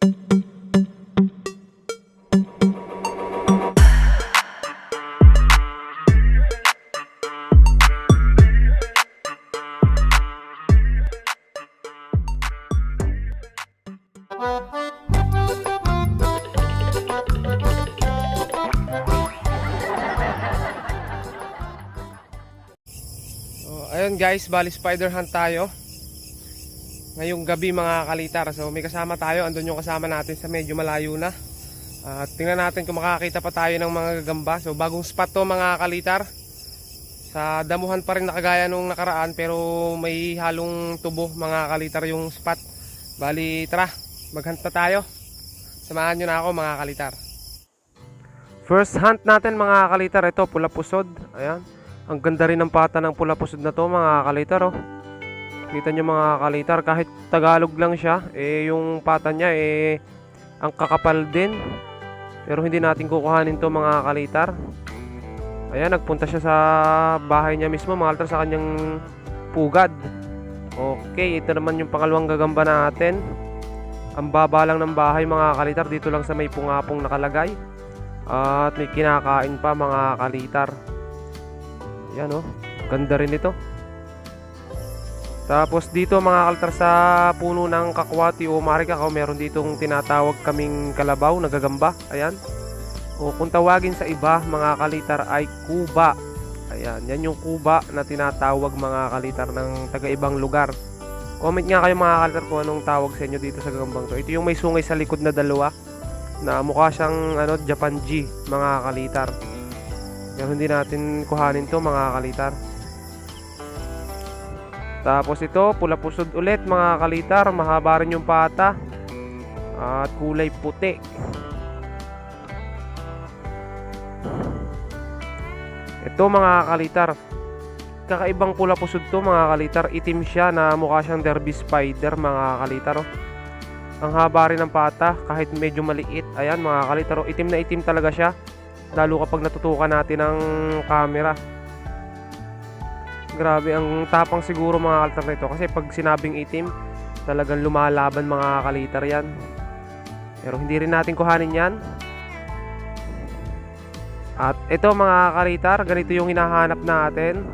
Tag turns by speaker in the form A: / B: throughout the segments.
A: Oh, ayun guys, bali spider hunt tayo. Ngayong gabi mga kalitar. So may kasama tayo, andun yung kasama natin sa medyo malayo na. At tingnan natin kung makakita pa tayo ng mga gagamba. So bagong spot to mga kalitar. Sa damuhan pa rin nakagaya nung nakaraan pero may halong tubo mga kalitar yung spot. Bali tara, maghunt na tayo. Samahan nyo na ako mga kalitar. First hunt natin mga kalitar, ito pula pusod. Ayan. Ang ganda rin ng pata ng pula pusod na to mga kalitar oh. Kita nyo mga kalitar kahit Tagalog lang siya eh yung pata niya eh ang kakapal din. Pero hindi natin kukuhanin to mga kalitar. Ayan nagpunta siya sa bahay niya mismo mga kalitar sa kanyang pugad. Okay, ito naman yung pangalawang gagamba natin. Ang baba lang ng bahay mga kalitar dito lang sa may pungapong nakalagay. At may kinakain pa mga kalitar. Yan oh. Ganda rin ito. Tapos dito mga kaltar sa puno ng kakwati o marikakaw, meron ditong tinatawag kaming kalabaw, nagagamba. Ayan. O kung tawagin sa iba mga kalitar ay kuba. Ayan, yan yung kuba na tinatawag mga kalitar ng taga-ibang lugar. Comment nga kayo mga kalitar kung anong tawag sa inyo dito sa gagambang to. Ito yung may sungay sa likod na dalawa na mukha siyang ano, Japan G mga kalitar. Pero hindi natin kuhanin to mga kalitar. Tapos ito, pula pusod ulit mga kalitar. Mahaba rin yung pata. At kulay puti. Ito mga kalitar. Kakaibang pula pusod to mga kalitar. Itim siya na mukha siyang derby spider mga kalitar. Oh. Ang haba rin ng pata kahit medyo maliit. Ayan mga kalitar. Oh. Itim na itim talaga siya lalo kapag natutukan natin ng camera grabe ang tapang siguro mga kaltar nito kasi pag sinabing itim talagang lumalaban mga kalitar yan. Pero hindi rin natin kuhanin yan. At ito mga kalitar ganito yung hinahanap natin.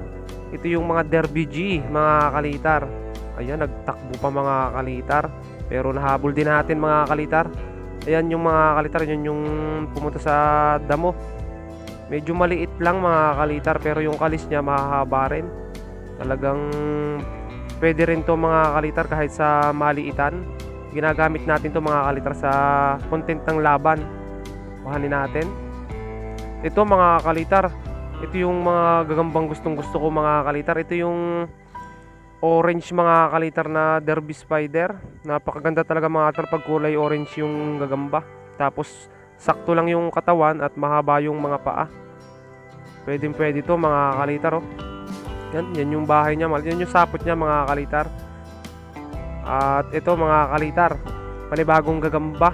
A: Ito yung mga derby G mga kalitar. Ayan nagtakbo pa mga kalitar. Pero nahabol din natin mga kalitar. Ayan yung mga kalitar, yun yung pumunta sa damo. Medyo maliit lang mga kalitar pero yung kalis niya mahahaba rin. Talagang pwede rin to mga kalitar kahit sa maliitan. Ginagamit natin to mga kalitar sa content ng laban. Kuhanin natin. Ito mga kalitar, ito yung mga gagambang gustong gusto ko mga kalitar. Ito yung orange mga kalitar na derby spider. Napakaganda talaga mga kalitar pag kulay orange yung gagamba. Tapos sakto lang yung katawan at mahaba yung mga paa. Pwedeng pwede to mga kalitar oh. Yan, yan yung bahay niya. Yan yung sapot niya mga kalitar. At ito mga kalitar, panibagong gagamba.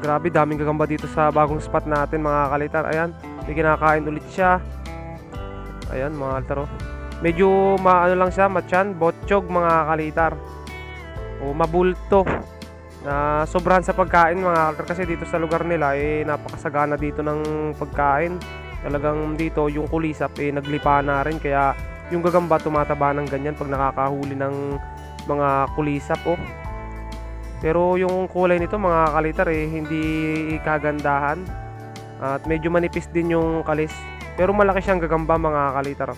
A: Grabe, daming gagamba dito sa bagong spot natin mga kalitar. Ayan, may kinakain ulit siya. Ayan mga kalitar oh. Medyo maano lang siya, matyan, botchog mga kalitar. O mabulto na sobrahan sa pagkain mga kalitar kasi dito sa lugar nila eh napakasagana dito ng pagkain. Talagang dito yung kulisap eh naglipa na rin kaya yung gagamba tumataba ng ganyan pag nakakahuli ng mga kulisap oh. Pero yung kulay nito mga kalitar eh hindi kagandahan at medyo manipis din yung kalis. Pero malaki siyang gagamba mga kalitar.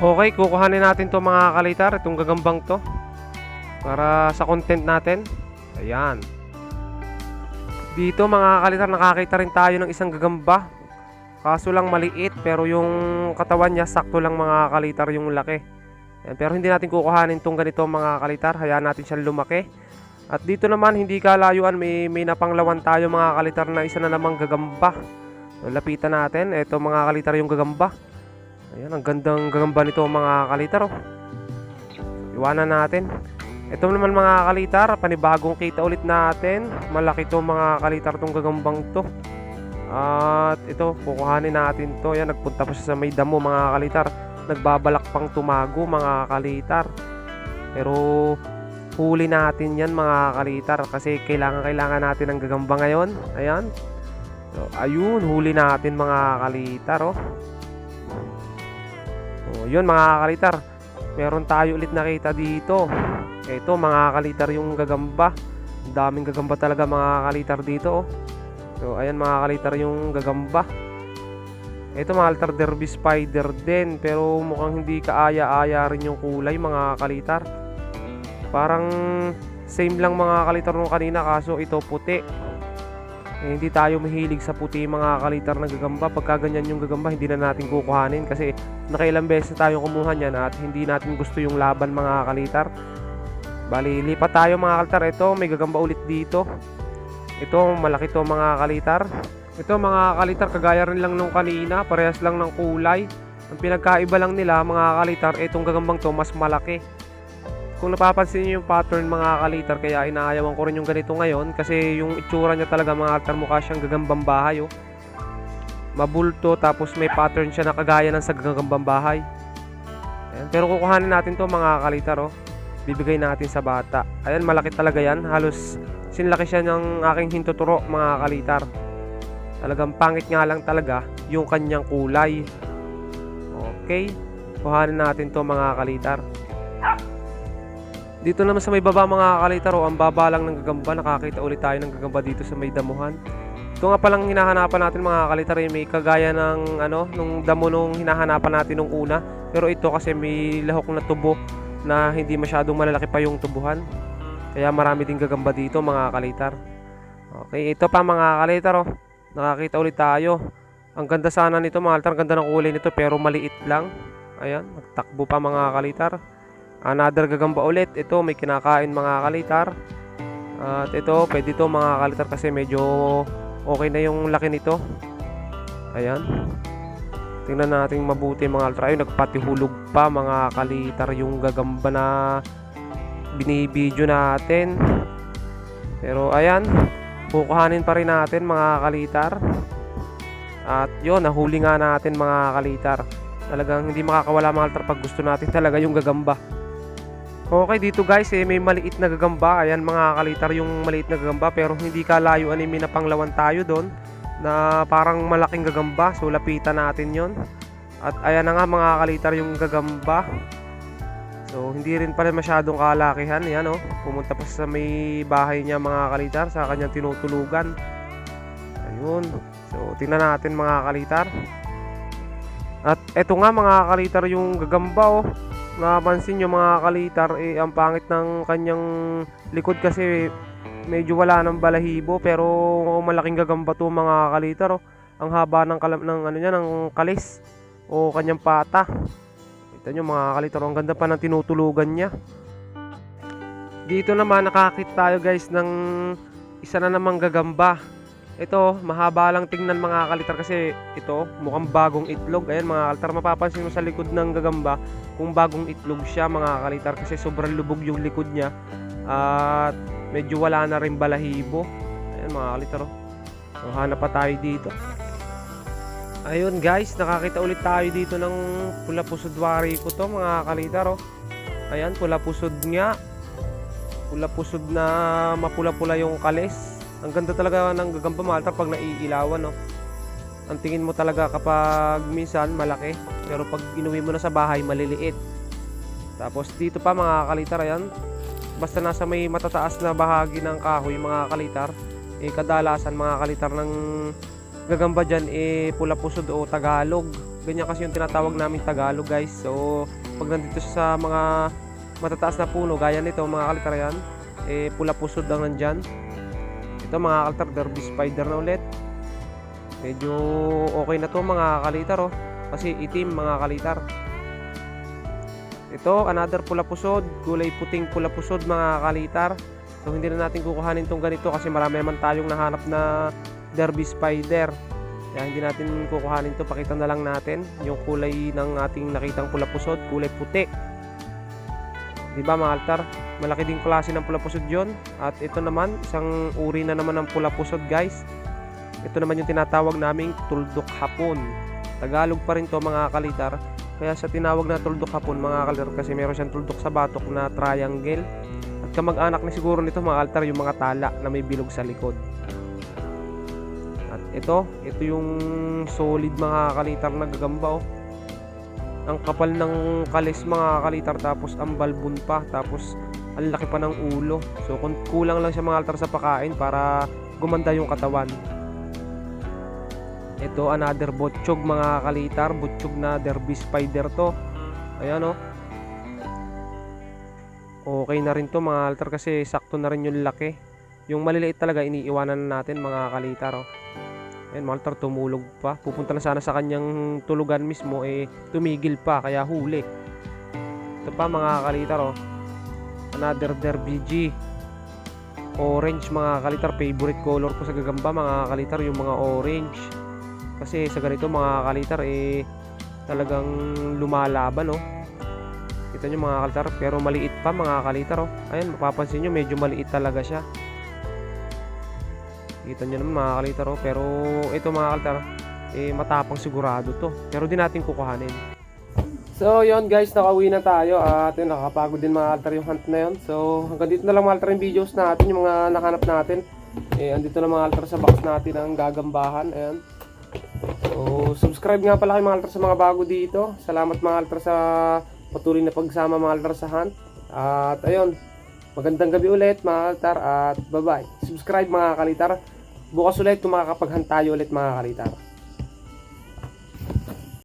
A: Okay, kukuhanin natin to mga kalitar, itong gagambang to. Para sa content natin. Ayan. Dito mga kalitar, nakakita rin tayo ng isang gagamba. Kaso lang maliit, pero yung katawan niya, sakto lang mga kalitar yung laki. Ayan, pero hindi natin kukuhanin tong ganito mga kalitar. Hayaan natin siya lumaki. At dito naman, hindi kalayuan, may, may napanglawan tayo mga kalitar na isa na namang gagamba. Lapitan natin. Ito mga kalitar yung gagamba. Ayan, ang gandang gagamba nito mga kalitar. Oh. Iwanan natin. Ito naman mga kalitar, panibagong kita ulit natin. Malaki to mga kalitar tong gagambang to. At ito, kukuhanin natin to. Ayan, nagpunta pa siya sa may damo mga kalitar. Nagbabalak pang tumago mga kalitar. Pero huli natin yan mga kalitar kasi kailangan kailangan natin ng gagamba ngayon. Ayan. So, ayun, huli natin mga kalitar oh. Oh, yun mga kalitar. Meron tayo ulit nakita dito. Ito mga kalitar yung gagamba. Ang daming gagamba talaga mga kalitar dito oh. So ayan mga kalitar yung gagamba. Ito mga altar derby spider din pero mukhang hindi kaaya-aya rin yung kulay mga kalitar. Parang same lang mga kalitar nung kanina kaso ito puti. Eh, hindi tayo mahilig sa puti mga kalitar na gagamba. Pagka ganyan yung gagamba, hindi na natin kukuhanin kasi nakailang beses na tayo kumuha niyan at hindi natin gusto yung laban mga kalitar. Bali, lipat tayo mga kalitar. Ito, may gagamba ulit dito. Ito, malaki to mga kalitar. Ito mga kalitar, kagaya rin lang nung kanina. Parehas lang ng kulay. Ang pinagkaiba lang nila mga kalitar, itong gagambang to mas malaki. Kung napapansin niyo yung pattern mga kalitar, kaya inaayawan ko rin yung ganito ngayon kasi yung itsura niya talaga mga kalitar mukha siyang gagambang bahay oh. Mabulto tapos may pattern siya na kagaya ng sa gagambang bahay. Ayan. Pero kukuhanin natin to mga kalitar oh. Bibigay natin sa bata. Ayan malaki talaga yan. Halos sinlaki siya ng aking hintuturo mga kalitar. Talagang pangit nga lang talaga yung kanyang kulay. Okay. Kuhanin natin to mga kalitar. Dito naman sa may baba mga kalitar, oh, ang baba lang ng gagamba. Nakakita ulit tayo ng gagamba dito sa may damuhan. Ito nga palang hinahanapan natin mga kalitar, eh, may kagaya ng ano, nung damo nung hinahanapan natin nung una. Pero ito kasi may lahok na tubo na hindi masyadong malalaki pa yung tubuhan. Kaya marami din gagamba dito mga kalitar. Okay, ito pa mga kalitar, oh. Nakakita ulit tayo. Ang ganda sana nito mga kalitar, ang ganda ng kulay nito pero maliit lang. Ayan, nagtakbo pa mga kalitar. Another gagamba ulit. Ito may kinakain mga kalitar. At ito, pwede ito mga kalitar kasi medyo okay na yung laki nito. Ayan. Tingnan natin mabuti mga kalitar. Ayun, nagpatihulog pa mga kalitar yung gagamba na binibidyo natin. Pero ayan, kukuhanin pa rin natin mga kalitar. At yun, nahuli nga natin mga kalitar. Talagang hindi makakawala mga kalitar pag gusto natin talaga yung gagamba. Okay, dito guys, eh, may maliit na gagamba. Ayan mga kalitar yung maliit na gagamba. Pero hindi kalayo ani may napanglawan tayo doon na parang malaking gagamba. So, lapitan natin yon At ayan na nga mga kalitar yung gagamba. So, hindi rin pala masyadong kalakihan. Yan, oh. Pumunta pa sa may bahay niya mga kalitar sa kanyang tinutulugan. Ayun. So, tingnan natin mga kalitar. At eto nga mga kalitar yung gagamba, oh napansin nyo mga kalitar eh, ang pangit ng kanyang likod kasi medyo wala ng balahibo pero malaking gagamba to mga kalitar oh. ang haba ng, kalam, ng ano niya ng kalis o kanyang pata kita nyo mga kalitar ang ganda pa ng tinutulugan niya dito naman nakakita tayo guys ng isa na namang gagamba ito, mahaba lang tingnan mga kalitar kasi ito, mukhang bagong itlog. Ayan mga kalitar, mapapansin mo sa likod ng gagamba kung bagong itlog siya mga kalitar kasi sobrang lubog yung likod niya. At medyo wala na rin balahibo. Ayan mga kalitar. Oh. Hanap pa tayo dito. Ayun guys, nakakita ulit tayo dito ng pula pusod wari ko to mga kalitar. Oh. Ayan, pula pusod nga. Pula pusod na mapula-pula yung kalis ang ganda talaga ng gagamba malta pag naiilawan, no? Ang tingin mo talaga kapag minsan malaki, pero pag inuwi mo na sa bahay, maliliit. Tapos dito pa mga kalitar, ayan. Basta nasa may matataas na bahagi ng kahoy, mga kalitar, eh kadalasan mga kalitar ng gagamba dyan, eh pula pusod o Tagalog. Ganyan kasi yung tinatawag namin Tagalog, guys. So, pag nandito sa mga matataas na puno, gaya nito, mga kalitar yan, eh pula pusod lang nandyan. Ito mga kaltar, derby spider na ulit. Medyo okay na to mga kalitar oh. Kasi itim mga kalitar. Ito, another pula pusod. Gulay puting pula pusod mga kalitar. So hindi na natin kukuhanin tong ganito kasi marami naman tayong nahanap na derby spider. Kaya hindi natin kukuhanin to. Pakita na lang natin yung kulay ng ating nakitang pula pusod. Kulay puti. Diba mga altar? Malaki din klase ng pula pusod yon At ito naman, isang uri na naman ng pula pusod guys. Ito naman yung tinatawag naming tuldok hapon. Tagalog pa rin to mga kalitar. Kaya sa tinawag na tuldok hapon mga kalitar kasi meron siyang tuldok sa batok na triangle. At kamag-anak na siguro nito mga altar yung mga tala na may bilog sa likod. Ito, ito yung solid mga kalitar na gagamba oh. Ang kapal ng kalis mga kalitar tapos ang balbon pa tapos ang laki pa ng ulo. So kung kulang lang siya mga altar sa pakain para gumanda yung katawan. Ito another butchog mga kalitar, butchog na derby spider to. Ayan oh. Okay na rin to mga altar kasi sakto na rin yung laki. Yung maliliit talaga iniiwanan na natin mga kalitar oh. Ayan mga altar tumulog pa. Pupunta na sana sa kanyang tulugan mismo eh tumigil pa kaya huli. Ito pa mga kalitar oh. Another derby G. Orange mga kalitar favorite color ko sa gagamba mga kalitar yung mga orange. Kasi sa ganito mga kalitar eh talagang lumalaban oh. Kita nyo mga kalitar pero maliit pa mga kalitar oh. Ayan mapapansin nyo medyo maliit talaga siya. Kita nyo naman mga kalitar oh. Pero ito mga kalitar eh matapang sigurado to. Pero di natin kukuhanin. So yon guys, nakauwi na tayo at yun, nakakapagod din mga altar yung hunt na yun. So hanggang dito na lang mga altar yung videos natin, yung mga nakanap natin. Eh, andito na mga altar sa box natin ang gagambahan. Ayan. So, subscribe nga pala kayo mga altar sa mga bago dito. Salamat mga altar sa patuloy na pagsama mga altar sa hunt. At ayun, magandang gabi ulit mga altar at bye-bye. Subscribe mga kalitar. Bukas ulit kung makakapaghan tayo ulit mga kalitar.